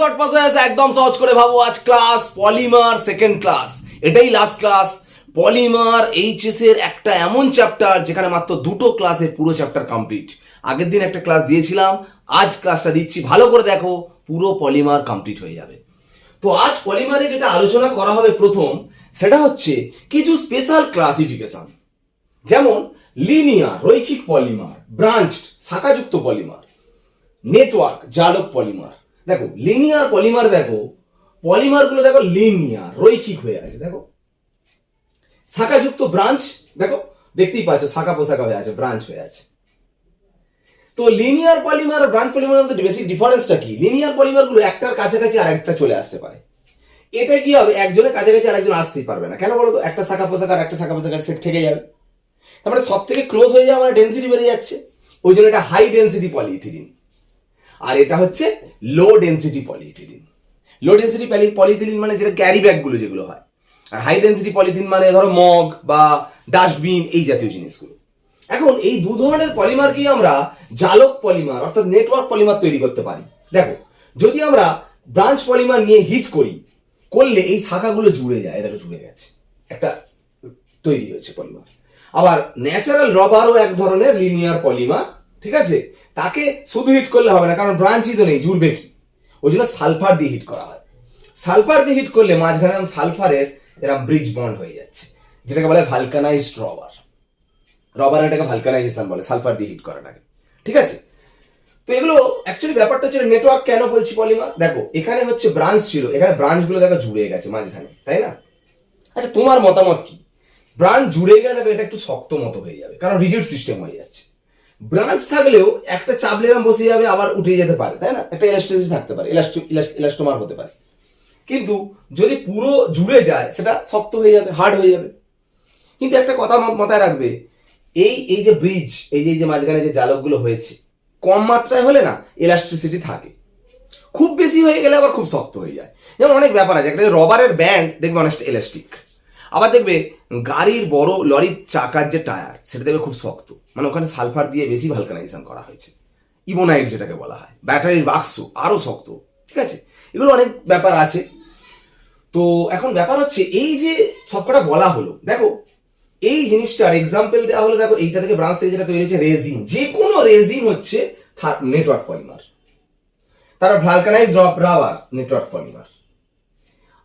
Short process একদম সহজ করে ভাবো। আজ ক্লাস পলিমার সেকেন্ড ক্লাস এটাই লাস্ট ক্লাস পলিমার এইচএস এর একটা এমন চ্যাপ্টার যেখানে মাত্র দুটো ক্লাসের পুরো চ্যাপ্টার কমপ্লিট আগের দিন একটা ক্লাস দিয়েছিলাম। আজ ক্লাসটা দিচ্ছি। ভালো করে দেখো, পুরো পলিমার কমপ্লিট হয়ে যাবে। তো আজ পলিমারে যেটা আলোচনা করা হবে প্রথম, সেটা হচ্ছে কিছু স্পেশাল ক্লাসিফিকেশন যেমন লিনিয়ার রৈখিক পলিমার ব্রাঞ্চড শাখাযুক্ত পলিমার নেটওয়ার্ক জালক পলিমার দেখো লিনিয়ার পলিমার দেখো পলিমারগুলো দেখো লিনিয়ার রৈখিক হয়ে আছে, দেখো। শাখাযুক্ত ব্রাঞ্চ দেখো, দেখতেই পাচ্ছ, শাখা পোশাখা হয়ে আছে ব্রাঞ্চ হয়ে আছে। তো লিনিয়ার পলিমার আর ব্রাঞ্চ পলিমারের মধ্যে বেসিক ডিফারেন্সটা কি? লিনিয়ার পলিমারগুলো একটার কাছাকাছি আর একটা চলে আসতে পারে। এটা কি হবে? একজনের কাছাকাছি আর একজন আসতেই পারবে না। কেন বলো তো? একটা শাখা পোশাক আর একটা শাখা পোশাকের সেট থেকে যাবে। তারপরে সব থেকে ক্লোজ হয়ে যাওয়া মানে ডেন্সিটি বেড়ে যাচ্ছে। ওই জন্য এটা হাই ডেন্সিটি পলিইথিলিন আর এটা হচ্ছে low density polyethylene low density polyethylene মানে যেটা ক্যারি ব্যাগগুলো যেগুলো হয়। আর হাই ডেন্সিটি পলিথিন মানে ধরো মগ বা ডাস্টবিন এই জাতীয় জিনিসগুলো। এখন এই দু ধরনের পলিমারকেই আমরা জালক পলিমার অর্থাৎ নেটওয়ার্ক পলিমার তৈরি করতে পারি। দেখো, যদি আমরা ব্রাঞ্চ পলিমার নিয়ে হিট করি, করলে এই শাখাগুলো জুড়ে যায়, দেখো জুড়ে গেছে। একটা তৈরি হয়েছে পলিমার আবার ন্যাচারাল রবারও এক ধরনের লিনিয়ার পলিমার ঠিক আছে? তাকে শুধু হিট করলে হবে না, কারণ ব্রাঞ্চই তো নেই, জুড়বে কি? ওই জন্য সালফার দিয়ে হিট করা হয়। সালফার দিয়ে হিট করলে মাঝখানে সালফারের এরকম ব্রিজ বন্ড হয়ে যাচ্ছে, যেটাকে বলে ভালকানাইজড রবার রবার এটাকে ভালকানাইজেশন বলে সালফার দিয়ে হিট করাটাকে ঠিক আছে? তো এগুলো অ্যাকচুয়ালি ব্যাপারটা হচ্ছে নেটওয়ার্ক কেন বলছি পলিমার? দেখো, এখানে হচ্ছে ব্রাঞ্চ ছিল, এখানে ব্রাঞ্চগুলো দেখো জুড়ে গেছে মাঝখানে, তাই না? আচ্ছা তোমার মতামত কি? ব্রাঞ্চ জুড়ে গেলে দেখো এটা একটু শক্ত মতো হয়ে যাবে, কারণ রিজিড সিস্টেম হয়ে যাচ্ছে। ব্রাঞ্চ থাকলেও একটা চাপলে এরম বসে যাবে, আবার উঠে যেতে পারে, তাই না? একটা ইলাস্ট্রিসিটি থাকতে পারে ইলাস্টো ইলাস্টোমার হতে পারে। কিন্তু যদি পুরো জুড়ে যায়, সেটা শক্ত হয়ে যাবে হার্ড হয়ে যাবে। কিন্তু একটা কথা মাথায় রাখবে, এই এই যে ব্রিজ এই যে এই যে মাঝখানে যে জালকগুলো হয়েছে, কম মাত্রায় হলে না ইলাস্ট্রিসিটি থাকে। খুব বেশি হয়ে গেলে আবার খুব শক্ত হয়ে যায়। যেমন অনেক ব্যাপার আছে, একটা রবারের ব্যান্ড দেখবে অনেকটা ইলাস্টিক আবার দেখবে গাড়ির বড় লরির চাকার যে টায়ার, সেটা দেখবে খুব শক্ত। মানে ওখানে সালফার দিয়ে বেশি ভালকানাইজেশন করা হয়েছে। ইবোনাইট যেটাকে বলা হয়। ব্যাটারির বাক্স আরও শক্ত, ঠিক আছে? এগুলো অনেক ব্যাপার আছে। তো এখন ব্যাপার হচ্ছে, এই যে সবকটা বলা হলো, দেখো, এই জিনিসটার এক্সাম্পল দেওয়া হলো, দেখো, এইটা থেকে ব্রাঞ্চ থেকে যেটা তৈরি হচ্ছে রেজিন যে কোনো রেজিন হচ্ছে নেটওয়ার্ক পলিমার তারা ভ্যালকানাইজ রাবার নেটওয়ার্ক পলিমার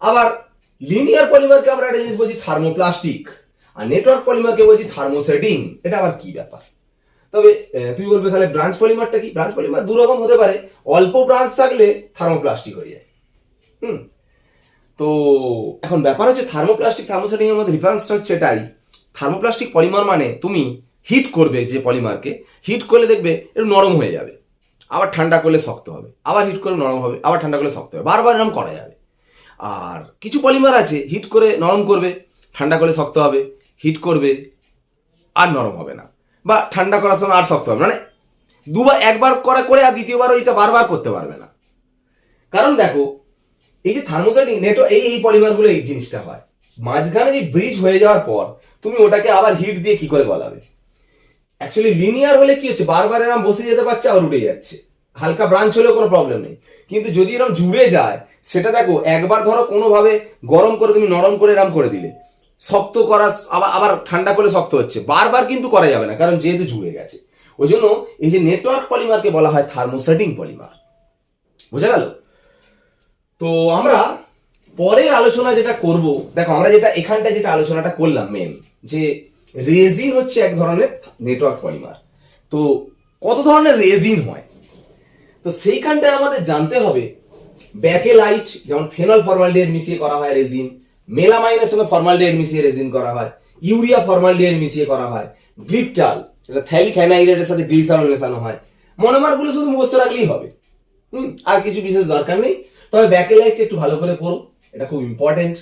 আবার লিনিয়ার পলিমারকে আমরা একটা জিনিস বলছি থার্মোপ্লাস্টিক আর নেটওয়ার্ক পলিমারকে বলছি থার্মোসেটিং এটা আবার কি ব্যাপার? তবে তুমি বলবে তাহলে ব্রাঞ্চ পলিমারটা কি? ব্রাঞ্চ পলিমার দু রকম হতে পারে, অল্প ব্রাঞ্চ থাকলে থার্মোপ্লাস্টিক হয়ে যায়। হুম? তো এখন ব্যাপার হচ্ছে থার্মোপ্লাস্টিক থার্মোসেটিং এর মধ্যে ডিফারেন্সটা হচ্ছে এটাই। থার্মোপ্লাস্টিক পলিমার মানে তুমি হিট করবে যে পলিমারকে হিট করলে দেখবে একটু নরম হয়ে যাবে। আবার ঠান্ডা করলে শক্ত হবে, আবার হিট করে নরম হবে, আবার ঠান্ডা করলে শক্ত হবে, বারবার এরকম করা যাবে। আর কিছু পলিমার আছে, হিট করে নরম করবে, ঠান্ডা করলে শক্ত হবে, হিট করবে আর নরম হবে না। বা ঠান্ডা করার সময় আর শক্ত হবে। মানে দুবার একবার করা করে আর দ্বিতীয়বার ওইটা বারবার করতে পারবে না। কারণ দেখো, এই যে থার্মোসেটিং নেটো এই এই পলিমারগুলো এই জিনিসটা হয়। মাঝখানে যে ব্রিজ হয়ে যাওয়ার পর তুমি ওটাকে আবার হিট দিয়ে কি করে গলাবে? অ্যাকচুয়ালি লিনিয়ার হলে কি হচ্ছে? বারবার এরম বসে যেতে পারছে আবার উঠে যাচ্ছে। হালকা ব্রাঞ্চ হলেও কোনো প্রবলেম নেই। কিন্তু যদি এরকম জুড়ে যায় সেটা দেখো, একবার ধরো কোনোভাবে গরম করে তুমি নরম করে এরম করে দিলে। শক্ত করা, আবার আবার ঠান্ডা করে শক্ত হচ্ছে। বারবার কিন্তু করা যাবে না, কারণ যেহেতু জুড়ে গেছে। ওই জন্য এই যে নেটওয়ার্ক পলিমারকে বলা হয় থার্মোসেটিং পলিমার বোঝা গেল? তো আমরা পরের আলোচনা যেটা করব, দেখো আমরা যেটা এখানটা যেটা আলোচনাটা করলাম মেন যে রেজিন হচ্ছে এক ধরনের নেটওয়ার্ক পলিমার তো কত ধরনের রেজিন হয়? তো সেইখানটায় আমাদের জানতে হবে ব্যাকেলাইট যেমন ফেনল ফর্মালডিহাইড মিশিয়ে করা হয় রেজিন, মেলামাইনের সঙ্গে ফর্মালডিহাইড মিশিয়ে রেজিন করা হয়, ইউরিয়া ফর্মালডিহাইড মিশিয়ে করা হয়, গ্লিপটাল, এটা থ্যালিক সাথে গ্লিসারল মেশানো হয়। মনোমারগুলো শুধু মুখস্থ রাখলেই হবে। হুম, আর কিছু বিশেষ দরকার নেই। তবে ব্যাকেলাইটটা একটু ভালো করে পড়ো, এটা খুব ইম্পর্টেন্ট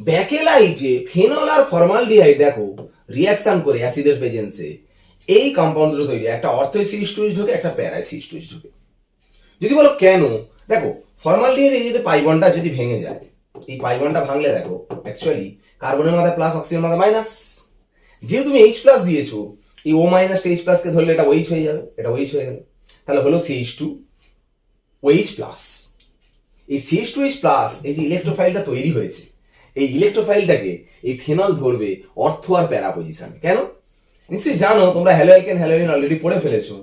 ব্যাকেলাইটে ফেনল আর ফর্মালডিহাইড দেখো রিয়াকশন করে অ্যাসিডের প্রেজেন্সে এই কম্পাউন্ড দুটো তৈরি। একটা অর্থোসিড স্টোরেজ ঢোকে, একটা প্যারাসিড স্টোরেজ ঢোকে। যদি বলো কেন? দেখো ফর্মালডিহাইড এই যদি পাইবনটা যদি ভেঙে যায়। এই পাইবনটা ভাঙলে দেখো অ্যাকচুয়ালি কার্বনের মাথায় প্লাস অক্সিজেনের মাথায় মাইনাস যেহেতু তুমি এইচ প্লাস দিয়েছ, এই ও মাইনাস এইচ প্লাসকে ধরলে এটা ওইচ হয়ে যাবে, এটা ওইচ হয়ে গেল। তাহলে হলো সিএইচ টু ওইচ প্লাস এই সিএস টু এইচ প্লাস এই যে ইলেকট্রোফাইলটা তৈরি হয়েছে, এই ইলেকট্রোফাইলটাকে এই ফেনল ধরবে অর্থ আর প্যারা পজিশন কেন? নিশ্চয়ই জানো, তোমরা হ্যালোয়েলকেন হ্যালোইন অলরেডি পড়ে ফেলেছো।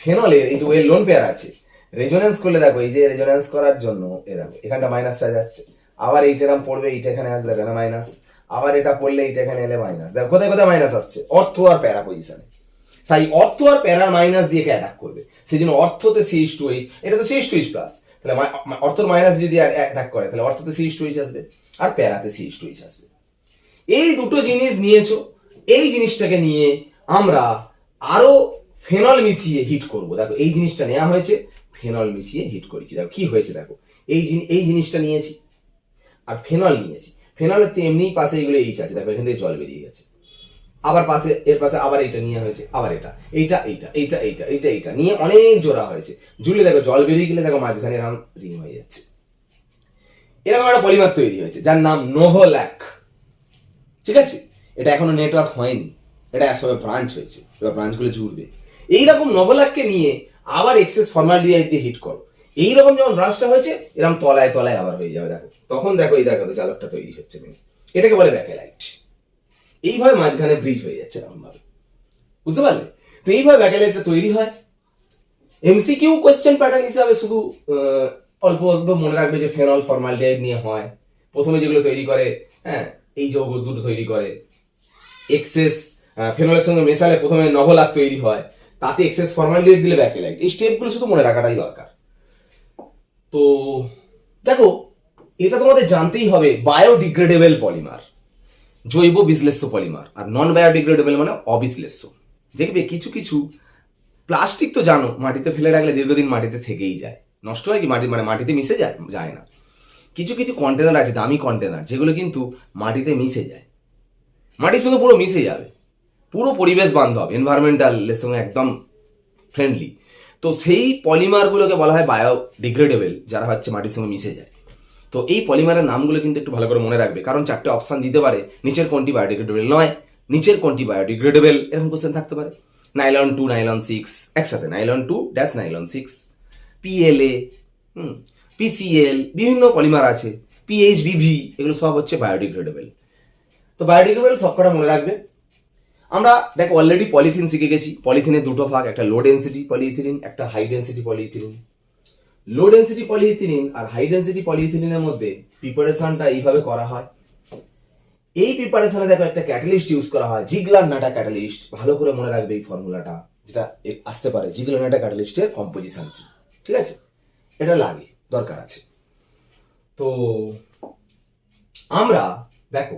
ফেনলের এই যে ওয়েল লোন পেয়ার আছে রেজোনেন্স করলে দেখো, এই যে রেজোনেন্স করার জন্য, এ দেখো, এখানটা মাইনাস চার্জ আসছে। আবার এইটা এরকম পড়বে, এইটা এখানে আসলে এখানে মাইনাস আবার এটা পড়লে এইটা এখানে এলে মাইনাস দেখো, কোথায় কোথায় মাইনাস আসছে? অর্থ আর প্যারা পজিশনে তাই অর্থ আর প্যারার মাইনাস দিয়ে কে অ্যাটাক করবে? সেই জন্য অর্থতে সিএইচ টু এইচ এটা তো সিএইচ টু এইচ প্লাস তাহলে অর্থর মাইনাস যদি অ্যাটাক করে, তাহলে অর্থতে সিএইচ টু এইচ আসবে, আর প্যারাতে সিএইচ টু এইচ আসবে। এই দুটো জিনিস নিয়েছো, এই জিনিসটাকে নিয়ে আমরা আরও ফেনল মিশিয়ে হিট করব। দেখো, এই জিনিসটা নেওয়া হয়েছে ফেনল মিশিয়ে হিট করেছি। দেখো, কি হয়েছে দেখো? এই এই জিনিসটা নিয়েছি। আর ফেনল নিয়েছি। ফেনলের তো এমনিই পাশে এগুলো এইচ আছে। দেখো, এখান থেকে জল বেরিয়ে গেছে। আবার পাশে, এর পাশে আবার এটা নিয়ে হয়েছে, আবার এটা। এইটা এইটা এইটা এইটা এইটা এইটা নিয়ে অনেক জোড়া হয়েছে। জুড়লে দেখো, জল বেরিয়ে গেলে দেখো, মাঝখানে এরকম রিং হয়ে যাচ্ছে। এরকম একটা পলিমার তৈরি হয়েছে, যার নাম নোভোল্যাক ঠিক আছে? এটা এখনও নেটওয়ার্ক হয়নি। এটা সবে ব্রাঞ্চ হয়েছে। এবার ব্রাঞ্চগুলো জুড়বে। এইরকম নভোলাককে নিয়ে আবার এক্সেস ফর্মালিটি হিট করো। এইরকম যখন ব্রাঞ্চটা হয়েছে, এরকম তলায় তলায় আবার হয়ে যাবে দেখো। তখন দেখো এই দেখো চালকটা তৈরি হচ্ছে এটাকে বলে ব্যাকেলাইট এইভাবে মাঝখানে ব্রিজ হয়ে যাচ্ছে এরকম ভাবে বুঝতে পারলে? তো এইভাবে ব্যাকেলাইটটা তৈরি হয়। এমসিকিউ কোয়েশ্চেন প্যাটার্ন হিসাবে শুধু অল্প অল্প মনে রাখবে যে ফেনল ফর্মালডিহাইড নিয়ে হয়। প্রথমে যেগুলো তৈরি করে হ্যাঁ এই যৌগ দুটো তৈরি করে। এক্সেস ফেনলের সঙ্গে মেশালে প্রথমে নভলাক তৈরি হয়। তাতে এক্সেস ফর্মালডিহাইড দিলে ব্যাকেলাইট এই স্টেপগুলো শুধু মনে রাখাটাই দরকার। তো দেখো, এটা তোমাদের জানতেই হবে বায়োডিগ্রেডেবল পলিমার জৈব বিশ্লেষ্য পলিমার আর নন বায়োডিগ্রেডেবল মানে অবিশ্লেষ্য। দেখবে কিছু কিছু প্লাস্টিক তো জানো, মাটিতে ফেলে রাখলে দীর্ঘদিন মাটিতে থেকেই যায়। নষ্ট হয় কি? মাটি মানে মাটিতে মিশে যায়? যায় না। কিছু কিছু কন্টেনার আছে, দামি কন্টেনার যেগুলো কিন্তু মাটিতে মিশে যায়। মাটির সঙ্গে পুরো মিশে যাবে। পুরো পরিবেশ বান্ধব এনভায়রনমেন্টালের সঙ্গে একদম ফ্রেন্ডলি তো সেই পলিমারগুলোকে বলা হয় বায়োডিগ্রেডেবল যারা হচ্ছে মাটির সঙ্গে মিশে যায়। তো এই পলিমারের নামগুলো কিন্তু একটু ভালো করে মনে রাখবে, কারণ চারটে অপশান দিতে পারে, নিচের কোনটি বায়োডিগ্রেডেবল নয়, নিচের কোনটি বায়োডিগ্রেডেবল এরকম কোশ্চেন থাকতে পারে। নাইলন টু নাইলন সিক্স একসাথে nylon two dash nylon six PLA PCL বিভিন্ন পলিমার আছে পিএইচবিভি এগুলো সব হচ্ছে বায়োডিগ্রেডেবল তো বায়োডিগ্রেডেবল সবকটা মনে রাখবে। আমরা, দেখো অলরেডি পলিথিন শিখে গেছি। পলিথিনের দুটো ভাগ, একটা লো ডেন্সিটি পলিইথিলিন একটা high density polyethylene low density polyethylene আর হাই ডেন্সিটি পলিইথিলিনের মধ্যে প্রিপারেশনটা এইভাবে করা হয়। এই প্রিপারেশনে দেখো, একটা ক্যাটালিস্ট ইউজ করা হয় জিগলার নাটা ক্যাটালিস্ট ভালো করে মনে রাখবে এই ফর্মুলাটা যেটা আসতে পারে। জিগলার নাটা ক্যাটালিস্টের কম্পোজিশন কি? ঠিক আছে? এটা লাগে, দরকার আছে। তো, আমরা, দেখো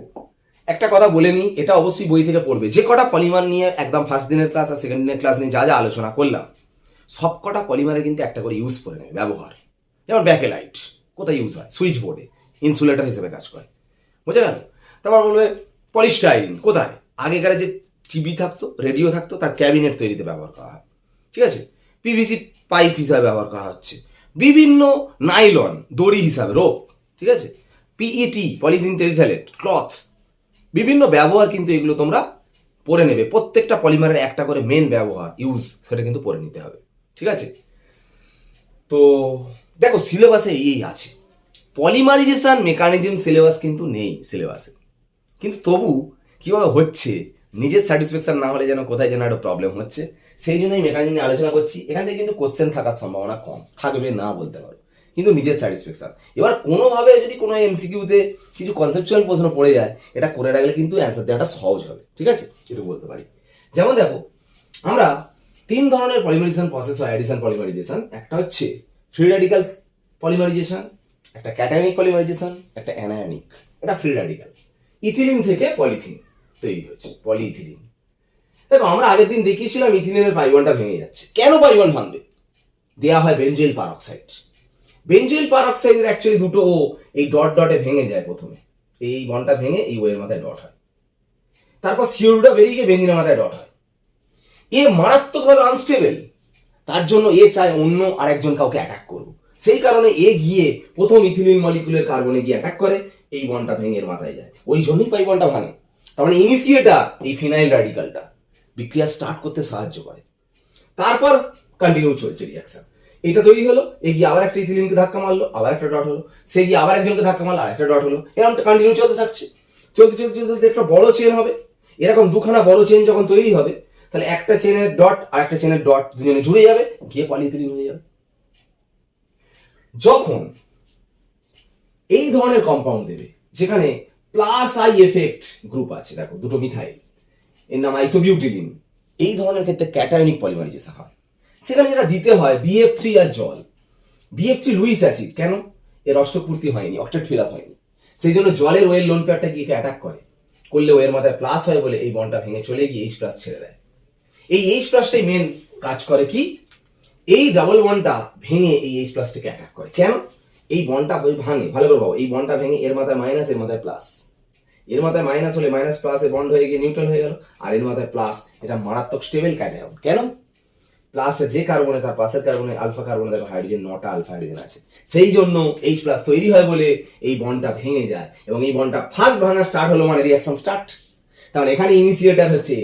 একটা কথা বলে নিই, এটা অবশ্যই বই থেকে পড়বে। যে কটা পলিমার নিয়ে একদম ফার্স্ট দিনের ক্লাস আর সেকেন্ড দিনের ক্লাস নিয়ে যা যা আলোচনা করলাম, সব কটা পলিমারে কিন্তু একটা করে ইউজ করে নেবে, ব্যবহার। যেমন ব্যাকেলাইট কোথায় ইউজ হয়? সুইচ বোর্ডে ইনসুলেটর হিসেবে কাজ করে। বুঝে গেল? তারপর বলবে পলিস্টাইরিন কোথায়? আগেকার যে টিভি থাকতো রেডিও থাকতো, তার ক্যাবিনেট তৈরিতে ব্যবহার করা হয়। ঠিক আছে? পিভিসি পাইপ হিসাবে ব্যবহার করা হচ্ছে। বিভিন্ন নাইলন দড়ি হিসাবে রোপ ঠিক আছে? পিইটি পলিথিন টেরিথালেট ক্লথ বিভিন্ন ব্যবহার কিন্তু এগুলো তোমরা পড়ে নেবে। প্রত্যেকটা পলিমারের একটা করে মেন ব্যবহার ইউজ সেটা কিন্তু পড়ে নিতে হবে। ঠিক আছে? তো দেখো সিলেবাসে এই আছে। পলিমারাইজেশন মেকানিজম সিলেবাস কিন্তু নেই সিলেবাসে কিন্তু তবু কীভাবে হচ্ছে? নিজের স্যাটিসফ্যাকশন না হলে যেন কোথায় যেন একটা প্রবলেম হচ্ছে। সেই জন্যই মেকানিজম নিয়ে আলোচনা করছি। এখান থেকে কিন্তু কোশ্চেন থাকার সম্ভাবনা কম। থাকবে না বলতে পারো। কিন্তু নিজের স্যাটিসফ্যাকশন এবার কোনোভাবে যদি কোনো এমসিকিউতে কিছু কনসেপচুয়াল প্রশ্ন পড়ে যায়, এটা করে রাখলে কিন্তু অ্যান্সার দেওয়াটা সহজ হবে, ঠিক আছে? এটা বলতে পারি। যেমন দেখো, আমরা তিন ধরনের পলিমারাইজেশন প্রসেস হয় অ্যাডিশন পলিমারিজেশন একটা হচ্ছে ফ্রি র্যাডিক্যাল পলিমারাইজেশন একটা ক্যাটায়নিক পলিমারাইজেশন একটা অ্যানায়নিক এটা ফ্রি র্যাডিক্যাল ইথিলিন থেকে পলিথিন তৈরি হয়েছে পলিইথিলিন দেখো, আমরা আগের দিন দেখিয়েছিলাম ইথিলিনের পাইবনটা ভেঙে যাচ্ছে। কেন পাইবন ভাঙবে? দেয়া হয় বেঞ্জয়েল পারঅক্সাইড বেঞ্জয়েল পারঅক্সাইডের অ্যাকচুয়ালি দুটো ও এই ডট ডটে ভেঙে যায় প্রথমে। এই বনটা ভেঙে এই ওয়ের মাথায় ডট হয়। তারপর সিওরুটা বেরিয়ে গিয়ে বেঞ্জিনের মাথায় ডট হয়। এ মারাত্মকভাবে আনস্টেবল তার জন্য এ চায় অন্য আরেকজন কাউকে অ্যাটাক করব সেই কারণে এ গিয়ে প্রথম ইথিলিন মলিকুলের কার্বনে গিয়ে অ্যাটাক করে, এই বনটা ভেঙে এর মাথায় যায়। ওই জন্যই পাই বনটা ভাঙে। তার মানে ইনিশিয়েটার এই ফিনাইল র্যাডিকালটা বিক্রিয়া স্টার্ট করতে সাহায্য করে। তারপর কন্টিনিউ চলছে রিয়াকশন এটা তৈরি হলো, এ গিয়ে আবার একটা ইথিলিনকে ধাক্কা মারলো, আবার একটা ডট হলো, সে গিয়ে আবার একজনকে ধাক্কা মারলো আর একটা ডট হলো। এরকম কন্টিনিউ চলতে থাকছে। চলতে চলতে চলতে একটা বড় চেন হবে। এরকম দুখানা বড় চেন যখন তৈরি হবে, তাহলে একটা চেনের ডট আর একটা চেনের ডট দুজনে জুড়ে যাবে, গিয়ে পলিইথিলিন হয়ে যাবে। যখন এই ধরনের কম্পাউন্ড দেবে, যেখানে প্লাস আই এফেক্ট গ্রুপ আছে, দেখো, দুটো মিথাইল, এর নাম আইসোবিউটিলিন এই ধরনের ক্ষেত্রে ক্যাটায়নিক পলিমারিজেশন হয়। সেখানে যেটা দিতে হয় বিএফ থ্রি আর জল। বিএফ থ্রি লুইস অ্যাসিড, কেন? এর অষ্টপূর্তি হয়নি, অক্টেট ফিল আপ হয়নি। সেই জন্য জলের ওয়েল লোন পেয়ারটা গিয়ে অ্যাটাক করে। করলে ওয়ের মাথায় প্লাস হয় বলে এই বনটা ভেঙে চলে গিয়ে এইচ প্লাস ছেড়ে দেয়। এই এইচ প্লাসটাই মেন কাজ করে কি? এই ডাবল বনটা ভেঙে এই এইচ প্লাসটাকে অ্যাটাক করে। কেন? এই বনটা ভাঙে ভালো করে পাবো এই বনটা ভেঙে এর মাথায় মাইনাস এর মাথায় প্লাস এর মাথায় মাইনাস হলে মাইনাস প্লাস প্লাসে বন্ড হয়ে গিয়ে নিউট্রাল হয়ে গেল। আর এর মাথায় প্লাস এটা মারাত্মক স্টেবল ক্যাটায়ন কেন? প্লাসটা যে কার্বনে তার পাশের কার্বনে আলফা কার্বনে দেখো হাইড্রোজেন নটা আলফা হাইড্রোজেন আছে। সেই জন্য এইচ প্লাস তৈরি হয় বলে এই বন্ডটা ভেঙে যায় এবং এই বনটা ফার্স্ট ভাঙা স্টার্ট হলো মানে রিয়াকশন স্টার্ট মানে এখানে ইনিশিয়েটার হচ্ছে।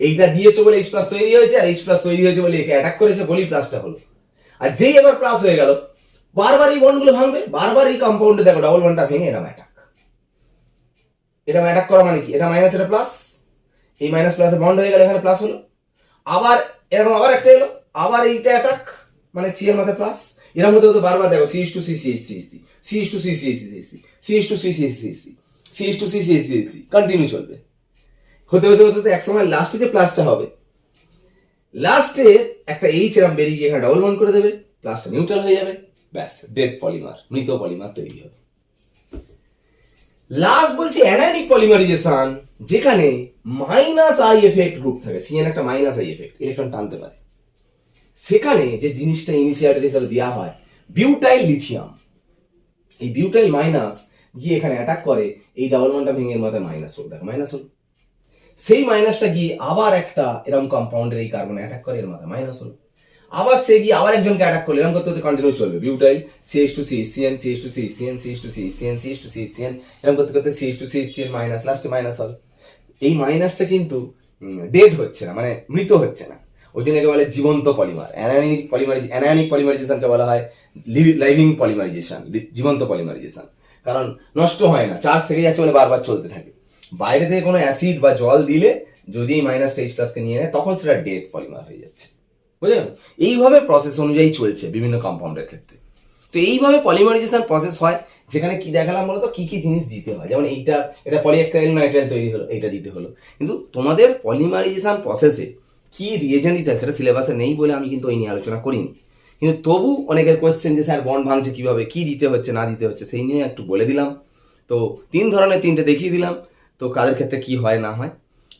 এইটা দিয়েছে বলে এইচ প্লাস তৈরি হয়েছে আর এইচ প্লাস তৈরি হয়েছে বলে একে অ্যাটাক করেছে বলেই প্লাসটা হলো। আর যেই এবার প্লাস হয়ে গেল, বারবার এই বন্ডগুলো ভাঙবে, বারবার এই কম্পাউন্ডে দেখো ডাবল বন্ডটা ভেঙে এরকম অ্যাটাক এটা অ্যাটাক করা মানে কি? এটা মাইনাস এটা প্লাস এই মাইনাস প্লাসে বন্ড হয়ে গেল, এখানে প্লাস হলো। আবার এরকম আবার একটা এলো আবার এইটা অ্যাটাক মানে সি এর মাথায় প্লাস এরকম হতে হতে বারবার দেখো C two C C S C C S two C C S C C S two C C S C C S two C C S C continue চলবে হতে হতে হতে এক সময় লাস্টে যে প্লাসটা হবে লাস্টে একটা এইচ এরম বেরিয়ে গিয়ে এখানে ডবল বন্ড করে দেবে প্লাসটা নিউট্রাল হয়ে যাবে ব্যাস ডেড পলিমার মৃত পলিমার তৈরি হবে লাস্ট বলছি অ্যানায়নিক পলিমারাইজেশন যেখানে মাইনাস আই এফেক্ট গ্রুপ থাকে। সিএন একটা মাইনাস আই এফেক্ট ইলেকট্রন টানতে পারে। সেখানে যে জিনিসটা ইনিশিয়েটার হিসাবে দেওয়া হয় বিউটাইল লিথিয়াম এই বিউটাইল মাইনাস গিয়ে এখানে অ্যাটাক করে, এই ডাবল ওয়ানটা ভেঙে মাথায় মাইনাস হল। দেখো মাইনাস হল। সেই মাইনাসটা গিয়ে আবার একটা এরকম কম্পাউন্ডের এই কার্বনে অ্যাটাক করে, এর মাথায় মাইনাস হল। আবার সে গিয়ে আবার একজনকে অ্যাটাক করলে, এরকম করতে করতে কন্টিনিউ চলবে। Butyl CH two C CN CH two C CN CH two C CN CH two C CN এরকম করতে করতে CH two C CN minus লাস্টে মাইনাস হবে। এই মাইনাসটা কিন্তু ডেড হচ্ছে না মানে মৃত হচ্ছে না। ওই জন্য বলে জীবন্ত পলিমার অ্যানায়নিক পলিমারিজ অ্যানায়নিক পলিমারাইজেশনকে বলা হয় লাইভিং পলিমারাইজেশন জীবন্ত পলিমারাইজেশন কারণ নষ্ট হয় না চার্জ থেকে যাচ্ছে বলে বারবার চলতে থাকে। বাইরে থেকে কোনো অ্যাসিড বা জল দিলে যদি এই মাইনাস এইচ প্লাসকে নিয়ে নেয়, তখন সেটা ডেড পলিমার হয়ে যাচ্ছে। বুঝলে? এইভাবে প্রসেস অনুযায়ী চলছে বিভিন্ন কম্পাউন্ডের ক্ষেত্রে। তো এইভাবে পলিমারাইজেশন প্রসেস হয় যেখানে কি দেখালাম বলতো? কি কি জিনিস দিতে হয়? যেমন এইটা, এটা পলিঅ্যাক্রাইল নাইট্রাইল তৈরি হলো এটা দিতে হলো। কিন্তু তোমাদের পলিমারাইজেশন প্রসেসে কি রিয়েজেন্ট দিতে হয় সেটা সিলেবাসে নেই বলে আমি কিন্তু ওই নিয়ে আলোচনা করিনি। কিন্তু তবু অনেকের কোয়েশ্চেন যে, স্যার বন্ড ভাঙছে কীভাবে? কী দিতে হচ্ছে, না দিতে হচ্ছে? সেই নিয়ে একটু বলে দিলাম। তো তিন ধরনের তিনটে দেখিয়ে দিলাম। তো কাদের ক্ষেত্রে কি হয়, না হয়?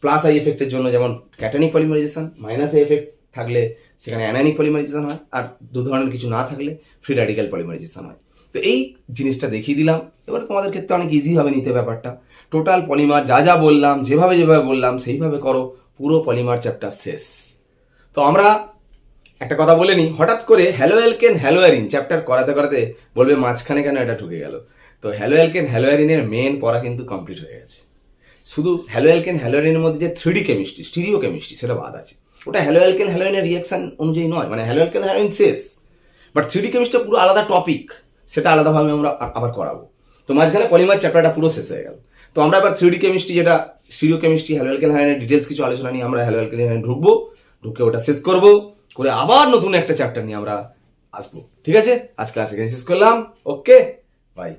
প্লাস আই এফেক্টের জন্য যেমন cationic polymerization minus I effect থাকলে সেখানে অ্যানানিক পলিমারাইজেশন হয়, আর দু ধরনের কিছু না থাকলে ফ্রি র্যাডিক্যাল পলিমারাইজেশন হয়। তো এই জিনিসটা দেখিয়ে দিলাম। এবারে তোমাদের ক্ষেত্রে অনেক ইজি হবে নিতে ব্যাপারটা। টোটাল পলিমার যা যা বললাম, যেভাবে যেভাবে বললাম, সেইভাবে করো। পুরো পলিমার চ্যাপ্টার শেষ। তো আমরা একটা কথা বলে নিই। হঠাৎ করে হ্যালো এলকেন হ্যালোয়ারিন চ্যাপ্টার করাতে করাতে বলবে, মাঝখানে কেন এটা ঢুকে গেল? তো হ্যালো এলকেন হ্যালোয়ারিনের মেন পড়া কিন্তু কমপ্লিট হয়ে গেছে। শুধু হ্যালো অ্যালকেন হ্যালোয়ারিনের মধ্যে যে থ্রিডি কেমিস্ট্রি স্টিরিও কেমিস্ট্রি সেটা বাদ আছে। ওটা হ্যালো অ্যালকেন হ্যালোয়ারিনের রিয়াকশন অনুযায়ী নয়। মানে হ্যালো অ্যালকেন হ্যালোয়ারিন শেষ। বাট থ্রিডি কেমিস্ট্রি পুরো আলাদা টপিক সেটা আলাদাভাবে আমরা আবার করাবো। তো মাঝখানে পলিমার চ্যাপ্টারটা পুরো শেষ হয়ে গেল। তো আমরা এবার থ্রিডি কেমিস্ট্রি যেটা স্টিরিও কেমিস্ট্রি হ্যালো অ্যালকেন হ্যালোয়ারিনের ডিটেলস কিছু আলোচনা নিয়ে আমরা হ্যালো অ্যালকেন হ্যালোয়ারিন ঢুকবো, ঢুকে ওটা শেষ করব, করে আবার নতুন একটা চ্যাপ্টার নিয়ে আমরা আসব। ঠিক আছে? আজকে আজকে শেষ করলাম। Okay bye